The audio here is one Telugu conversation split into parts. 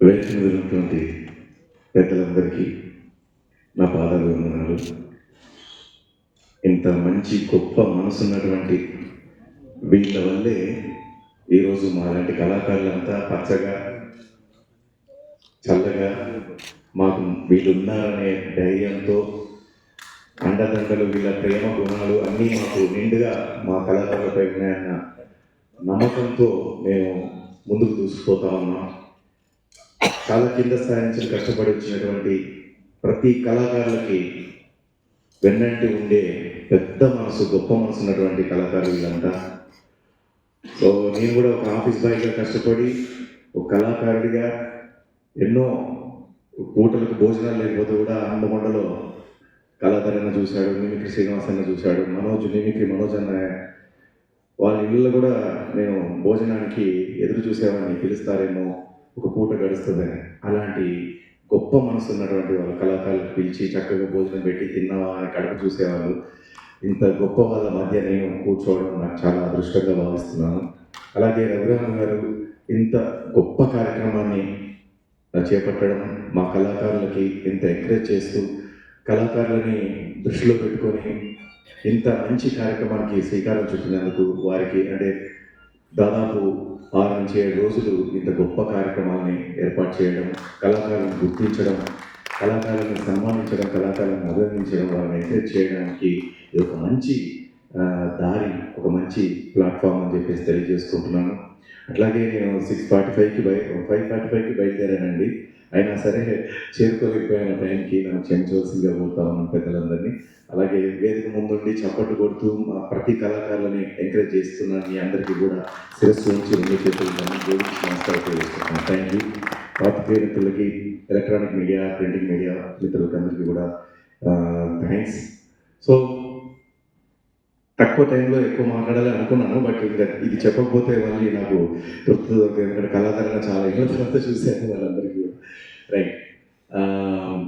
వేదిక ఉన్నటువంటి పెద్దలందరికీ నా పాదాలు ఉన్నారు ఇంత మంచి గొప్ప మనసున్నటువంటి వీళ్ళ వల్లే ఈరోజు మాలాంటి కళాకారులంతా పచ్చగా చల్లగా మాకు వీళ్ళు ఉన్నారనే ధైర్యంతో అండదండలు వీళ్ళ ప్రేమ గుణాలు అన్నీ మాకు నిండుగా మా కళాకారులపై ఉన్నాయన్న నమ్మకంతో మేము ముందుకు దూసుకుపోతా ఉన్నాం. చాలా కింద స్థాయి నుంచి కష్టపడి వచ్చినటువంటి ప్రతి కళాకారులకి వెన్నంటి ఉండే పెద్ద మనసు గొప్ప మనసు ఉన్నటువంటి కళాకారులు వీళ్ళంతా సో నేను కూడా ఒక ఆఫీస్ బాయ్గా కష్టపడి ఒక కళాకారుడిగా ఎన్నో పూటలకు భోజనాలు లేకపోతే కూడా అందమండలో కళాధరణ చూశాడు మిమిక్రీ శ్రీనివాస్ అన్న చూశాడు మనోజ్ మిమిక్రీ మనోజ్ అన్న ఇళ్ళల్లో కూడా నేను భోజనానికి ఎదురు చూసేవాడిని పిలుస్తారేమో ఒక పూట గడుస్తుందని. అలాంటి గొప్ప మనసు ఉన్నటువంటి వాళ్ళ కళాకారులకు పిలిచి చక్కగా భోజనం పెట్టి తిన్నావా అని కడుపు చూసేవాళ్ళు. ఇంత గొప్ప వాళ్ళ మధ్య నేను కూర్చోవడం నాకు చాలా అదృష్టంగా భావిస్తున్నాను. అలాగే రఘురామ గారు ఇంత గొప్ప కార్యక్రమాన్ని చేపట్టడం మా కళాకారులకి ఇంత ఎంకరేజ్ చేస్తూ కళాకారులని దృష్టిలో పెట్టుకొని ఇంత మంచి కార్యక్రమానికి శ్రీకారం చుట్టినందుకు వారికి అంటే దాదాపు ఆరు నుంచి ఏడు రోజులు ఇంత గొప్ప కార్యక్రమాన్ని ఏర్పాటు చేయడం కళాకారులను గుర్తించడం కళాకారులను సన్మానించడం కళాకారులను అభినందించడం వాళ్ళని ఎంకరేజ్ చేయడానికి ఇది ఒక మంచి దారి ఒక మంచి ప్లాట్ఫామ్ అని చెప్పేసి తెలియజేసుకుంటున్నాను. అట్లాగే నేను సిక్స్ ఫార్టీ ఫైవ్కి బయ ఫైవ్ ఫార్టీ ఫైవ్కి బయలుదేరానండి. అయినా సరే చేరుకోలేకపోయిన టైంకి నన్ను క్షమించవలసిందిగా కోరుతా ఉన్నాను పెద్దలందరినీ. అలాగే వేదిక ముందుండి చప్పట్లు కొడుతూ మా ప్రతి కళాకారులని ఎంకరేజ్ చేస్తున్నాను మీ అందరికీ కూడా శిరస్సు నుంచి రెండు చేతులు జోడించి నమస్కారం తెలియజేస్తున్నాను. థ్యాంక్ యూ పాత్రికేయ మిత్రులకి ఎలక్ట్రానిక్ మీడియా ప్రింటింగ్ మీడియా మిత్రులకి అందరికీ కూడా థ్యాంక్స్ సో తక్కువ టైంలో ఎక్కువ మాట్లాడాలి అనుకున్నాను బట్ ఇంకా ఇది చెప్పకపోతే మళ్ళీ నాకు గుర్తు ఎందుకంటే కళాకారులు చాలా ఏళ్ళ తర్వాత చూశాను వాళ్ళందరికీ. రైట్ um,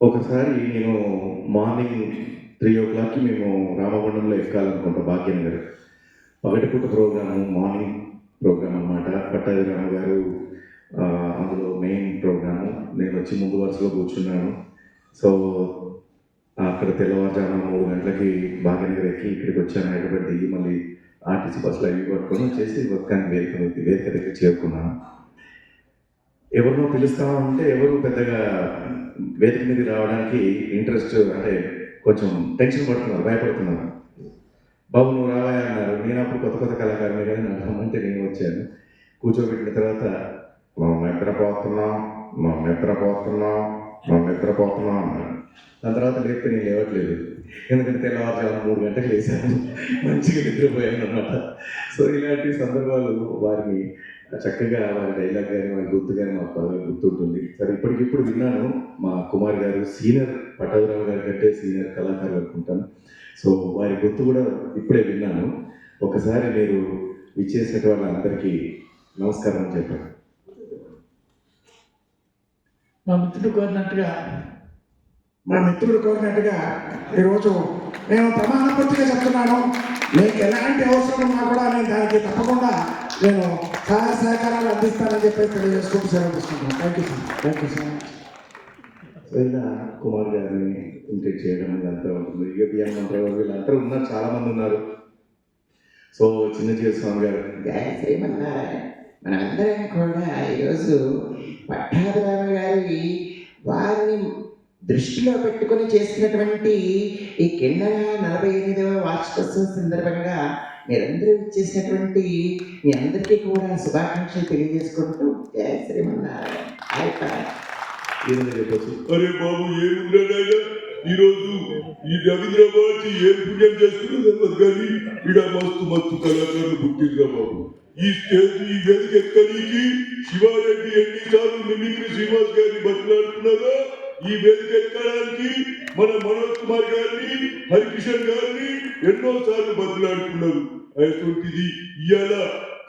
ఒకసారి నేను మార్నింగ్ త్రీ ఓ క్లాక్కి మేము రామగుండంలో ఎక్కాలనుకుంటాం భాగ్యనగర్. పగటిపూట ప్రోగ్రాము మార్నింగ్ ప్రోగ్రామ్ అనమాట పట్టాది రామ గారు అందులో మెయిన్ ప్రోగ్రాము. నేను వచ్చి ముందు వరుసలో కూర్చున్నాను. సో అక్కడ తెల్లవారుజామున మూడు గంటలకి భాగ్యనగర్ ఎక్కి ఇక్కడికి వచ్చాను. హైదరాబాద్ దిగి మళ్ళీ ఆర్టీసీ బస్సులు అవి పట్టుకొని వచ్చేసి ఒక్కని వేదిక వేదిక దగ్గర చేరుకున్నాను. ఎవరినో పిలుస్తా ఉంటే ఎవరు పెద్దగా వేదిక మీద రావడానికి ఇంట్రెస్ట్ అంటే కొంచెం టెన్షన్ పడుతున్నారు భయపడుతున్నారు. బాబు నువ్వు రావాయా అన్నారు. నేను అప్పుడు కొత్త కొత్త కళాకారుని కానీ నాకు రమ్మంటే నేను వచ్చాను. కూర్చోబెట్టిన తర్వాత మనం నిద్రపోతున్నాం మనం నిద్రపోతున్నాం మనం నిద్రపోతున్నాం అన్నారు. దాని తర్వాత లేపితే నేను లేవట్లేదు. ఎందుకంటే తెల్లవారుజామున మూడు గంటలకు వేసాను మంచిగా నిద్రపోయాను అనమాట సో ఇలాంటి సందర్భాలు వారిని చక్కగా వారి డైలాగ్ కానీ వారి గుర్తు కానీ మాకు బాగా గుర్తుంటుంది. సరే ఇప్పటికిప్పుడు విన్నాను మా కుమార్ గారు సీనియర్ పట్టవరావు గారి కంటే సీనియర్ కళాకారులు అనుకుంటాను. సో వారి గుర్తు కూడా ఇప్పుడే విన్నాను. ఒకసారి మీరు ఇచ్చేసిన వాళ్ళందరికీ నమస్కారం చెప్పారు మా మిత్రుడు కోరినట్టుగా. మా మిత్రుడు కోరినట్టుగా ఈరోజు నేను ప్రమాణపత్రిక చెప్తున్నాను. మీకు ఎలాంటి అవసరం ఉన్నా కూడా నేను దానికి తప్పకుండా నేను సహాయ సహకారాలు అందిస్తానని చెప్పి తెలియజేసుకుంటూ సెలవు తీసుకుంటాను thank you sir thank you ఇలా కుమార్ గారిని ఇంటెక్ట్ చేయడం ఇదంతా ఉంటుంది ఇక బిఎన్ మంత్రాలు వీళ్ళందరూ ఉన్నారు చాలా మంది ఉన్నారు సో చిన్నజీవ స్వామి గారు జయ శ్రీమన్నారాయణ మనందరం కూడా ఈరోజు పట్టాభిరామ గారి వారిని దృష్టిలో పెట్టుకుని చేసినటువంటి ఈ కింద నలభై ఎనిమిదవ వార్షికోత్సవం సందర్భంగా మీరందరూ ఇచ్చేసినటువంటి మీ అందరికీ కూడా శుభాకాంక్షలు తెలియజేసుకుంటూ జయ శ్రీమన్నారాయణ. ఈరోజు ఈ రవీంద్ర భారతి ఏం పుణ్యం చేస్తున్నదో కానీ ఈడ మస్తు మస్తు కళాకారులు పుట్టిండ్రా బాబు. ఈ స్టేజ్ ఈ వేదిక ఎక్కడికి? శివారెడ్డి ఎన్నిసార్లు మిమిక్రీ శ్రీనివాస్ గారిని బతులాడుతున్నారో ఈ వేదిక ఎక్కడానికి మన మనోజ్ కుమార్ గారిని హరికిషన్ గారిని ఎన్నో సార్లు బదులాడుకున్నారు అటువంటిది ఇవాళ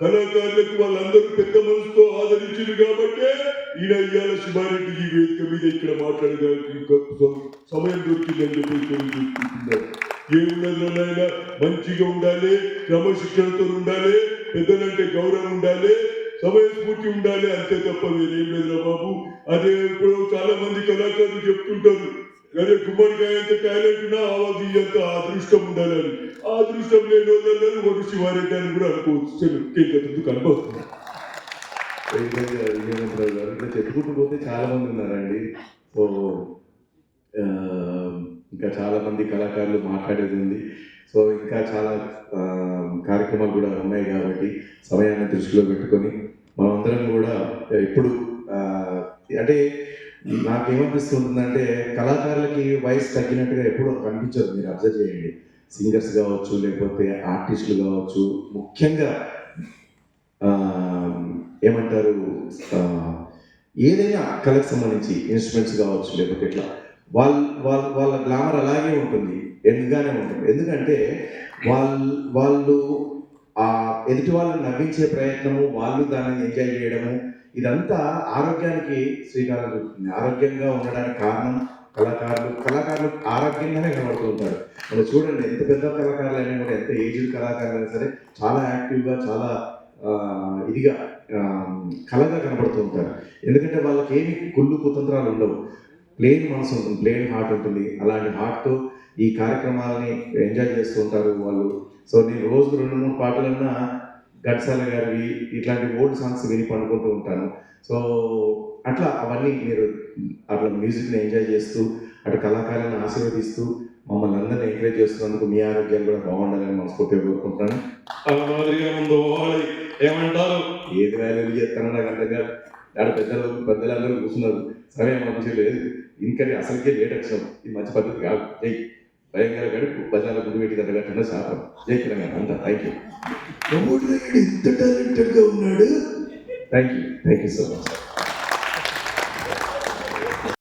కళాకారులకు వాళ్ళందరూ పెద్ద మనసుతో ఆదరించారు కాబట్టే ఈయన ఇవాళ శివారెడ్డి ఈ వేదిక మీద ఇక్కడ మాట్లాడడానికి సమయం దొరికిందని చెప్పి తెలియజేసుకుంటున్నారు. మంచిగా ఉండాలి క్రమశిక్షణతో ఉండాలి పెద్దలంటే గౌరవం ఉండాలి సమయస్ఫూర్తి ఉండాలి అంతే తప్ప వేరేం లేదురా బాబు. అదే ఇప్పుడు చాలా మంది కళాకారులు చెప్తుంటారు అదే గుమ్మడికాయ అంత టాలెంట్ ఉన్నా ఆవాది అంత అదృష్టం ఉండాలని ఆ అదృష్టం లేని వాళ్ళందరూ ఒకటి శివారెడ్డి అని కూడా అనుకోవచ్చు. సెలవు కేంద్ర కనబడుతుంది గారు. ఇట్లా చెప్పుకుంటూ పోతే చాలా మంది ఉన్నారండి. సో ఇంకా చాలా మంది కళాకారులు మాట్లాడేది ఉంది. సో ఇంకా చాలా కార్యక్రమాలు కూడా ఉన్నాయి కాబట్టి సమయాన్ని దృష్టిలో పెట్టుకొని మనమందరం కూడా ఇప్పుడు అంటే నాకేమనిపిస్తుంటుందంటే కళాకారులకి వయసు తగ్గినట్టుగా ఎప్పుడూ కనిపించదు. మీరు అబ్జర్వ్ చేయండి. సింగర్స్ కావచ్చు లేకపోతే ఆర్టిస్టులు కావచ్చు ముఖ్యంగా ఏమంటారు ఏదైనా కళకు సంబంధించి ఇన్స్ట్రుమెంట్స్ కావచ్చు లేకపోతే ఇట్లా వాళ్ళ వాళ్ళ వాళ్ళ గ్లామర్ అలాగే ఉంటుంది. ఎందుగానే ఉంటుంది. ఎందుకంటే వాళ్ళు వాళ్ళు ఆ ఎదుటి వాళ్ళని నవ్వించే ప్రయత్నము వాళ్ళు దాన్ని ఎంజాయ్ చేయడము ఇదంతా ఆరోగ్యానికి శ్రీకారం చుడుతుంది ఆరోగ్యంగా ఉండడానికి కారణం కళాకారులు. కళాకారులు ఆరోగ్యంగానే కనబడుతూ ఉంటారు. మనం చూడండి ఎంత పెద్ద కళాకారులు అయినా కూడా ఎంత ఏజ్డ్ కళాకారులు అయినా సరే చాలా యాక్టివ్గా చాలా ఇదిగా కళగా కనబడుతూ ఉంటారు. ఎందుకంటే వాళ్ళకి ఏమి కుళ్ళు కుతంత్రాలు ఉండవు. ప్లేన్ మనసు ఉంటుంది ప్లేన్ హార్ట్ ఉంటుంది. అలాంటి హార్ట్తో ఈ కార్యక్రమాలని ఎంజాయ్ చేస్తూ ఉంటారు వాళ్ళు. సో నేను రోజు రెండు మూడు పాటలన్నా ఘట్సాల గారివి ఇట్లాంటి ఓల్డ్ సాంగ్స్ విని పండుకుంటూ ఉంటాను. సో అట్లా అవన్నీ మీరు అట్లా మ్యూజిక్ని ఎంజాయ్ చేస్తూ అటు కళాకారులను ఆశీర్వదిస్తూ మమ్మల్ని అందరినీ ఎంకరేజ్ చేస్తున్నందుకు మీ ఆరోగ్యం కూడా బాగుండాలని మనస్ఫూర్తిగా కోరుకుంటున్నాను. ఏమంటారు? ఏది వాల్యూ చేస్తానో నాకు అర్థం కాదు ఆడ పెద్దలు పెద్దలందరూ కూర్చున్నారు. సరే మంచి లేదు ఇంకని అసలుకే లేట్ వచ్చాం ఇది మంచి పద్ధతి కాదు. భయంకర గడుపు. బజార్ల గుడి పెట్టి తగ్గకుండా శాపం. జై తెలంగాణ. అంతా. థ్యాంక్ యూ ఇంత టాలెంటెడ్గా ఉన్నాడు. Thank you thank you so much